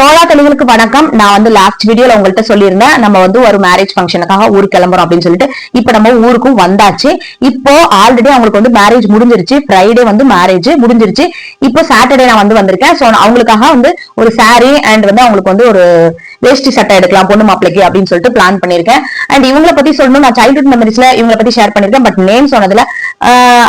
சோழா தெளிவுக்கு வணக்கம். நான் வந்து லாஸ்ட் வீடியோல உங்கள்கிட்ட சொல்லியிருந்தேன். நம்ம வந்து ஒரு மேரேஜ் ஃபங்க்ஷனுக்காக ஊருக்கு கிளம்புறோம் அப்படின்னு சொல்லிட்டு. இப்ப நம்ம ஊருக்கும் வந்தாச்சு. இப்போ ஆல்ரெடி அவங்களுக்கு வந்து மேரேஜ் முடிஞ்சிருச்சு. ஃப்ரைடே வந்து மேரேஜ் முடிஞ்சிருச்சு. இப்போ சாட்டர்டே நான் வந்து வந்திருக்கேன். ஸோ அவங்களுக்காக வந்து ஒரு சாரீ அண்ட் வந்து அவங்களுக்கு வந்து ஒரு வேஷ்டி சட்டை எடுக்கலாம் பொண்ணு மாப்பிளைக்கு அப்படின்னு சொல்லிட்டு பிளான் பண்ணிருக்கேன் அண்ட் இவங்கள பத்தி சொல்லணும் நான் சைல்ட்ஹுட் மெமரிஸ்ல இவங்களை பத்தி ஷேர் பண்ணிருக்கேன் பட் நேம் சொன்னதுல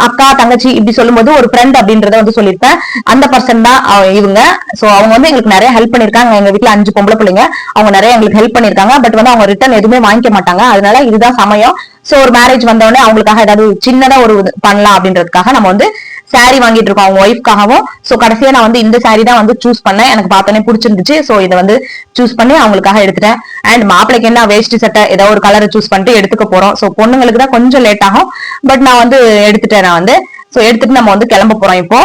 அக்கா தங்கச்சி இப்படி சொல்லும்போது ஒரு ஃப்ரெண்ட் அப்படின்றத வந்து சொல்லியிருப்பேன். அந்த பர்சன் தான் இவங்க. சோ அவங்க வந்து எங்களுக்கு நிறைய ஹெல்ப் பண்ணிருக்காங்க எங்க வீட்டுல அஞ்சு பொம்பளை பிள்ளைங்க. அவங்க நிறைய எங்களுக்கு ஹெல்ப் பண்ணிருக்காங்க பட் வந்து அவங்க ரிட்டர்ன் எதுவுமே வாங்கிக்க மாட்டாங்க. அதனால இதுதான் சமயம். சோ ஒரு மேரேஜ் வந்தோடனே அவங்களுக்காக ஏதாவது சின்னதா ஒரு இது பண்ணலாம் அப்படின்றதுக்காக நம்ம வந்து சாரி வாங்கிட்டு இருக்கோம் அவங்க ஒய்ஃப்காகவும் சோ கடைசியா நான் வந்து இந்த சாரி தான் வந்து சூஸ் பண்ணேன். எனக்கு பார்த்தோன்னே பிடிச்சிருந்துச்சு. சோ இதை வந்து சூஸ் பண்ணி அவங்களுக்காக எடுத்துட்டேன். அண்ட் மாப்பிளைக்கு என்ன வேஷ்டி சட்டை ஏதோ ஒரு கலரை சூஸ் பண்ணிட்டு எடுத்துக்க போறோம். சோ பொண்ணுங்களுக்கு தான் கொஞ்சம் லேட் ஆகும். பட் நான் வந்து எடுத்துட்டேன் நான் வந்து. சோ எடுத்துட்டு நம்ம வந்து கிளம்ப போறோம் இப்போ.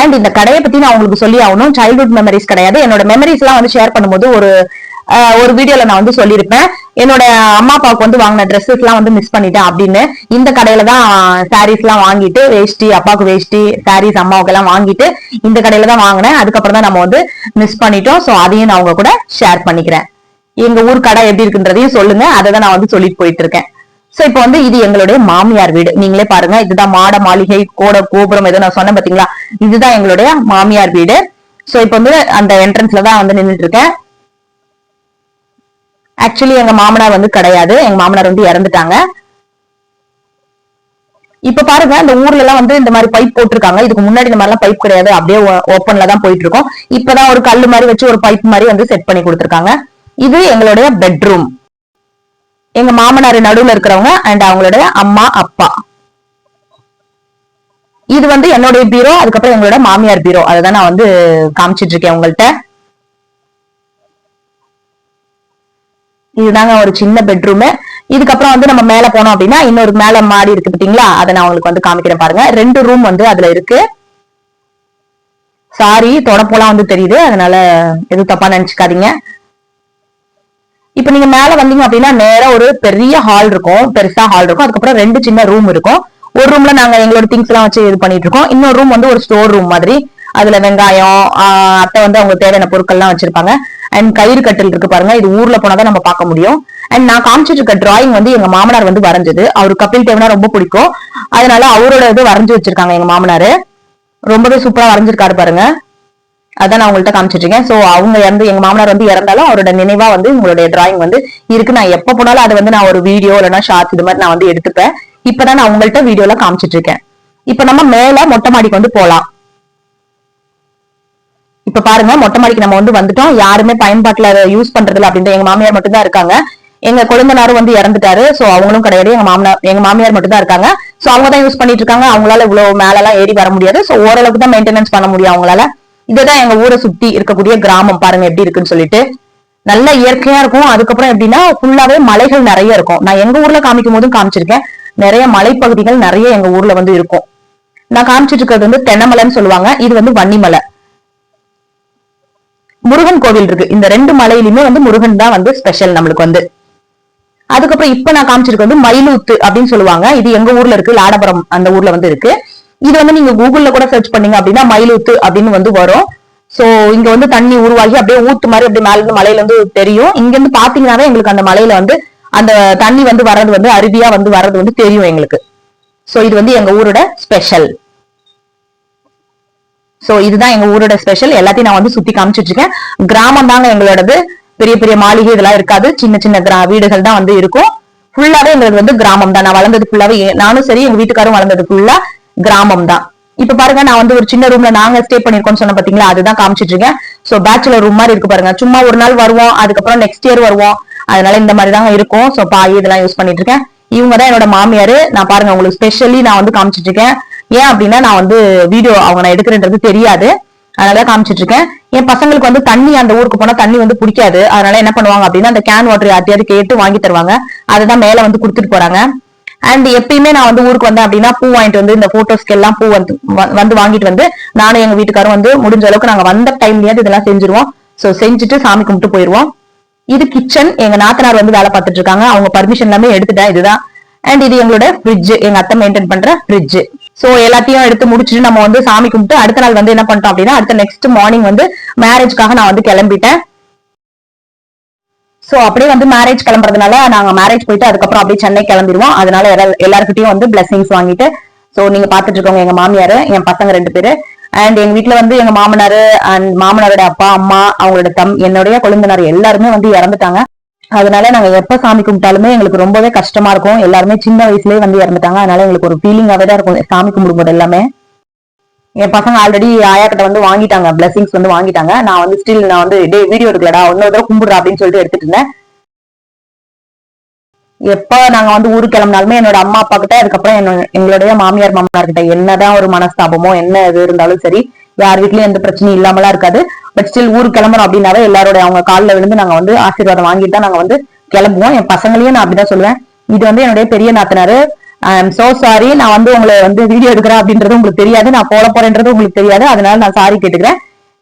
அண்ட் இந்த கடையை பத்தி நான் உங்களுக்கு சொல்லி ஆகணும். சைல்ட்ஹுட் மெமரிஸ் கிடையாது. என்னோட மெமரிஸ் எல்லாம் வந்து ஷேர் பண்ணும்போது ஒரு ஒரு வீடியோல நான் வந்து சொல்லியிருப்பேன். என்னோட அம்மா அப்பாவுக்கு வந்து வாங்கின ட்ரெஸ்ஸஸ் எல்லாம் வந்து மிஸ் பண்ணிட்டேன் அப்படின்னு இந்த கடையில தான் சாரீஸ் எல்லாம் வாங்கிட்டு வேஷ்டி அப்பாவுக்கு வேஷ்டி சாரீஸ் அம்மாவுக்கு எல்லாம் வாங்கிட்டு இந்த கடையில தான் வாங்கினேன். அதுக்கப்புறம் தான் நம்ம வந்து மிஸ் பண்ணிட்டோம். சோ அதையும் நான் உங்க கூட ஷேர் பண்ணிக்கிறேன். எங்க ஊர் கடை எப்படி இருக்குன்றதையும் சொல்லுங்க. அதை தான் நான் வந்து சொல்லிட்டு போயிட்டு இருக்கேன். சோ இப்போ வந்து இது எங்களுடைய மாமியார் வீடு. நீங்களே பாருங்க இதுதான் மாட மாளிகை கோட கோபுரம் ஏதோ நான் சொன்னேன் பாத்தீங்களா? இதுதான் எங்களுடைய மாமியார் வீடு. சோ இப்போ வந்து அந்த என்ட்ரன்ஸ்ல தான் வந்து நின்னுட்டு இருக்கேன். ஆக்சுவலி எங்க மாமனார் வந்து கிடையாது. எங்க மாமனார் வந்து இறந்துட்டாங்க. இப்ப பாருங்க இந்த ஊர்ல எல்லாம் வந்து இந்த மாதிரி பைப் போட்டிருக்காங்க. இதுக்கு முன்னாடி இந்த மாதிரி எல்லாம் பைப் கிடையாது. அப்படியே ஓப்பன்ல தான் போயிட்டு இருக்கோம் இப்பதான் ஒரு கல்லு மாதிரி வச்சு ஒரு பைப் மாதிரி வந்து செட் பண்ணி கொடுத்துருக்காங்க. இது எங்களுடைய பெட்ரூம் எங்க மாமனார் நடுவுல இருக்கிறவங்க அண்ட் அவங்களுடைய அம்மா அப்பா. இது வந்து என்னுடைய பீரோ அதுக்கப்புறம் எங்களோட மாமியார் பீரோ அதை தான் நான் வந்து காமிச்சிட்டு இருக்கேன் உங்கள்கிட்ட இதுதாங்க ஒரு சின்ன பெட்ரூமு இதுக்கப்புறம் வந்து நம்ம மேல போனோம் அப்படின்னா இன்னொரு மேல மாடி இருக்கு பாத்தீங்களா? அதை நான் உங்களுக்கு வந்து காமிக்கிறேன் பாருங்க. ரெண்டு ரூம் வந்து அதுல இருக்கு. சாரி தொடப்போலாம் வந்து தெரியுது. அதனால எதுவும் தப்பா நினைச்சுக்காதீங்க. இப்ப நீங்க மேல வந்தீங்க அப்படின்னா நேரா ஒரு பெரிய ஹால் இருக்கும். பெருசா ஹால் இருக்கும். அதுக்கப்புறம் ரெண்டு சின்ன ரூம் இருக்கும். ஒரு ரூம்ல நாங்க எங்களோட திங்ஸ் எல்லாம் வச்சு இது பண்ணிட்டு இருக்கோம். இன்னொரு ரூம் வந்து ஒரு ஸ்டோர் ரூம் மாதிரி. அதுல வெங்காயம் அத்தை வந்து அவங்க தேவையான பொருட்கள்லாம் வச்சிருப்பாங்க. அண்ட் கயிறு கட்டில் இருக்கு பாருங்க. இது ஊர்ல போனாதான் நம்ம பார்க்க முடியும். அண்ட் நான் காமிச்சிட்டு இருக்க டிராயிங் வந்து எங்க மாமனார் வந்து வரைஞ்சது. அவரு கபில் தேவனா ரொம்ப பிடிக்கும். அதனால அவரோட இது வரைஞ்சு வச்சிருக்காங்க எங்க மாமனாரு. ரொம்பவே சூப்பரா வரைஞ்சிருக்காரு பாருங்க. அதான் நான் உங்கள்ட்ட காமிச்சிட்டு இருக்கேன். சோ அவங்க இறந்து எங்க மாமனார் வந்து இறந்தாலும் அவரோட நினைவா வந்து உங்களுடைய டிராயிங் வந்து இருக்கு. நான் எப்ப போனாலும் அதை வந்து நான் ஒரு வீடியோ இல்லைன்னா ஷார்ட்ஸ் இது மாதிரி நான் வந்து எடுத்துப்பேன். இப்பதான் நான் உங்கள்ட்ட வீடியோல காமிச்சிட்டு இருக்கேன். இப்ப நம்ம மேல மொட்டை மாடிக்கு வந்து போலாம். இப்ப பாருங்க மொட்டை மாடிக்கு நம்ம வந்து வந்துட்டோம். யாருமே பயன்பாட்டுல யூஸ் பண்றது இல்ல அப்படின்ற எங்க மாமியார் மட்டும் தான் இருக்காங்க. எங்க குழந்தனாரும் வந்து இறந்துட்டாரு. சோ அவங்களும் கிடையாது. எங்க மாமனார் எங்க மாமியார் மட்டும் தான் இருக்காங்க. சோ அவங்க தான் யூஸ் பண்ணிட்டு இருக்காங்க. அவங்களால இவ்வளவு மேல எல்லாம் ஏறி வர முடியாது. சோ ஓரளவுக்கு தான் மெயின்டெனன்ஸ் பண்ண முடியும் அவங்களால. இதுதான் எங்க ஊரை சுத்தி இருக்கக்கூடிய கிராமம். பாருங்க எப்படி இருக்குன்னு சொல்லிட்டு. நல்ல இயற்கையா இருக்கும். அதுக்கப்புறம் எப்படின்னா ஃபுல்லாவே மலைகள் நிறைய இருக்கும். நான் எங்க ஊர்ல காமிக்கும் போதும் காமிச்சிருக்கேன். நிறைய மலைப்பகுதிகள் நிறைய எங்க ஊர்ல வந்து இருக்கும். நான் காமிச்சிட்டு இருக்கிறது வந்து தென்னமலைன்னு சொல்லுவாங்க. இது வந்து வன்னிமலை. முருகன் கோவில் இருக்கு. இந்த ரெண்டு மலையிலுமே வந்து முருகன் தான் வந்து ஸ்பெஷல் நம்மளுக்கு வந்து. அதுக்கப்புறம் இப்ப நான் காமிச்சிருக்க வந்து மயிலூத்து அப்படின்னு சொல்லுவாங்க. இது எங்க ஊர்ல இருக்கு. லாடபுரம் அந்த ஊர்ல வந்து இருக்கு. இது வந்து நீங்க கூகுள்ல கூட சர்ச் பண்ணீங்க அப்படின்னா மயிலூத்து அப்படின்னு வந்து வரும். சோ இங்க வந்து தண்ணி உருவாகி அப்படியே ஊத்து மாதிரி அப்படியே மேல இருந்து மலையில வந்து தெரியும். இங்க இருந்து பாத்தீங்கன்னாவே எங்களுக்கு அந்த மலையில வந்து அந்த தண்ணி வந்து வர்றது வந்து அருவியா வந்து வர்றது வந்து தெரியும் எங்களுக்கு. சோ இது வந்து எங்க ஊரோட ஸ்பெஷல் சோ இதுதான் எங்க ஊரோட ஸ்பெஷல் எல்லாத்தையும் நான் வந்து சுத்தி காமிச்சிட்டு இருக்கேன் கிராமம் தாங்க எங்களோடது. பெரிய பெரிய மாளிகை இதெல்லாம் இருக்காது. சின்ன சின்ன கிரா- வீடுகள் தான் வந்து இருக்கும். ஃபுல்லாவே எங்களுக்கு வந்து கிராமம் தான். நான் வளர்ந்தது ஃபுல்லாவே நானும் சரி எங்க வீட்டுக்காரும் வளர்ந்தது ஃபுல்லா கிராமம் தான். இப்ப பாருங்க நான் வந்து ஒரு சின்ன ரூம்ல நாங்க ஸ்டே பண்ணிருக்கோம்னு சொன்ன பாத்தீங்களா? அதுதான் காமிச்சிட்டு இருக்கேன் சோ பேச்சுலர் ரூம் மாதிரி இருக்கு பாருங்க. சும்மா ஒரு நாள் வருவோம் அதுக்கப்புறம் நெக்ஸ்ட் இயர் வருவோம். அதனால இந்த மாதிரி தான் இருக்கும். சோ பாய் இதெல்லாம் யூஸ் பண்ணிட்டு இருக்கேன் இவங்க தான் என்னோட மாமியாரு. நான் பாருங்க உங்களுக்கு ஸ்பெஷலி நான் வந்து காமிச்சிட்டு இருக்கேன் ஏன் அப்படின்னா நான் வந்து வீடியோ அவங்க நான் எடுக்கிறேன்றது தெரியாது. அதனால காமிச்சிட்டு இருக்கேன். என் பசங்களுக்கு வந்து தண்ணி அந்த ஊருக்கு போனா தண்ணி வந்து பிடிக்காது. அதனால என்ன பண்ணுவாங்க அப்படின்னா அந்த கேன் வாட்டர் யார்ட்டையாவது கேட்டு வாங்கி தருவாங்க. அதுதான் மேல வந்து கொடுத்துட்டு போறாங்க. அண்ட் எப்பயுமே நான் வந்து ஊருக்கு வந்தேன் அப்படின்னா பூ வாங்கிட்டு வந்து இந்த போட்டோஸ்க்கு எல்லாம் பூ வந்து வந்து வாங்கிட்டு வந்து நானும் எங்க வீட்டுக்காரும் வந்து முடிஞ்ச அளவுக்கு நாங்க வந்த டைம்லயாவது இதெல்லாம் செஞ்சிருவோம். சோ செஞ்சுட்டு சாமி கும்பிட்டு போயிருவோம். இது கிச்சன் எங்க நாத்தனார் வந்து வேலை பார்த்துட்டு இருக்காங்க. அவங்க பர்மிஷன் எல்லாமே எடுத்துட்டேன் இதுதான். அண்ட் இது எங்களோட ஃப்ரிட்ஜ் எங்க அத்தை மெயின்டைன் பண்ற ஃப்ரிட்ஜ் சோ எல்லாத்தையும் எடுத்து முடிச்சுட்டு நம்ம வந்து சாமி கும்பிட்டு அடுத்த நாள் வந்து என்ன பண்ணிட்டோம் அப்படின்னா அடுத்த நெக்ஸ்ட் மார்னிங் வந்து மேரேஜ்க்காக நான் வந்து கிளம்பிட்டேன். சோ அப்படியே வந்து மேரேஜ் கிளம்புறதுனால நாங்க மேரேஜ் போயிட்டு அதுக்கப்புறம் அப்படியே சென்னை கிளம்பிடுவோம். அதனால எல்லாருக்கிட்டையும் வந்து பிளஸிங்ஸ் வாங்கிட்டு சோ நீங்க பாத்துட்டு இருக்கவங்க எங்க மாமியாரு என் பசங்க ரெண்டு பேரு அண்ட் எங்க வீட்டுல வந்து எங்க மாமனாரு அண்ட் மாமனாரோட அப்பா அம்மா அவங்களோட தம் என்னுடைய கொழுந்தனார் எல்லாருமே வந்து இறந்துட்டாங்க. அதனால நாங்க எப்ப சாமி கும்பிட்டாலுமே எங்களுக்கு ரொம்பவே கஷ்டமா இருக்கும். எல்லாருமே சின்ன வயசுலயே வந்து இறந்துட்டாங்க. அதனால எங்களுக்கு ஒரு ஃபீலிங்காவே தான் இருக்கும். சாமி கும்பிடும்போது எல்லாமே. என் பசங்க ஆல்ரெடி ஆயா கிட்ட வந்து வாங்கிட்டாங்க. பிளஸிங்ஸ் வந்து வாங்கிட்டாங்க. நான் வந்து ஸ்டில் நான் வந்து டே வீடியோ எடுக்கலடா. இன்னொரு தடவை கும்பிடுறா. அப்படின்னு சொல்லிட்டு எடுத்துட்டு இருந்தேன். எப்ப நாங்க வந்து ஊருக்கு கிளம்பினாலுமே என்னோட அம்மா அப்பா கிட்ட அதுக்கப்புறம் என்னோட- எங்களுடைய மாமியார் மாமனார் கிட்ட என்னதான் ஒரு மனஸ்தாபமோ என்ன இது இருந்தாலும் சரி யார் வீட்லயும் எந்த பிரச்சனையும் இல்லாமலாம் இருக்காது. பட் ஸ்டில் ஊருக்கு கிளம்புறோம் அப்படின்னாவே எல்லாரோட அவங்க காலில் விழுந்து நாங்க வந்து ஆசீர்வாதம் வாங்கிட்டு தான் நாங்க வந்து கிளம்புவோம். என் பசங்களையும் நான் அப்படிதான் சொல்லுவேன். இது வந்து என்னுடைய பெரிய நாத்தனாரு. ஐ எம் சோ சாரி நான் வந்து உங்களை வந்து வீடியோ எடுக்கிறேன் அப்படின்றது உங்களுக்கு தெரியாது. நான் போட போறேன்றது உங்களுக்கு தெரியாது. அதனால நான் சாரி கேட்டுக்கிறேன்.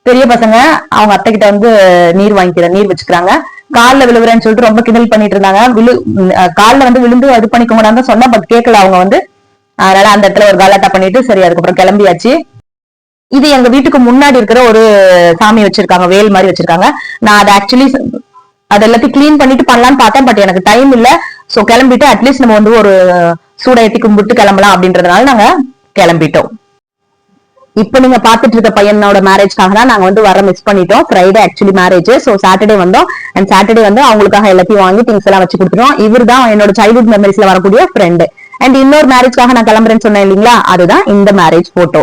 பெரிய பசங்க அவங்க அத்தை கிட்ட வந்து நீர் வாங்கிக்கிறேன் நீர் வச்சுக்கிறாங்க. காலில் விழுவுறேன்னு சொல்லிட்டு ரொம்ப கிண்டல் பண்ணிட்டு இருந்தாங்க. விழு காலில் வந்து விழுந்து அது பண்ணிக்க முடியாது சொன்னா பட் கேட்கல அவங்க வந்து. அதனால அந்த இடத்துல ஒரு காலாட்டா பண்ணிட்டு சரி அதுக்கப்புறம் கிளம்பியாச்சு. இது எங்க வீட்டுக்கு முன்னாடி இருக்கிற ஒரு சாமி வச்சிருக்காங்க வேல் மாதிரி வச்சிருக்காங்க. நான் அதை ஆக்சுவலி அது எல்லாத்தையும் கிளீன் பண்ணிட்டு பண்ணலாம்னு பார்த்தேன் பட் எனக்கு டைம் இல்ல. சோ கிளம்பிட்டு அட்லீஸ்ட் நம்ம வந்து ஒரு சூட கும்பிட்டு கிளம்பலாம் அப்படின்றதுனால நாங்க கிளம்பிட்டோம். இப்ப நீங்க பாத்துட்டு இருக்க பையனோட மேரேஜ்க்காக தான் நாங்க வந்து வர மிஸ் பண்ணிட்டோம். Friday actually marriage so Saturday வந்தோம். அண்ட் சாட்டர்டே வந்து அவங்களுக்காக எல்லாத்தையும் வாங்கி திங்ஸ் எல்லாம் வச்சு கொடுத்துருவோம் இவர் தான் என்னோட சைல்ட்ஹுட் மெமரிஸ்ல வரக்கூடிய ஃப்ரெண்டு அண்ட் இன்னொரு மேரேஜ்க்காக நான் கிளம்புறேன்னு சொன்னேன் இல்லைங்களா? அதுதான் இந்த marriage photo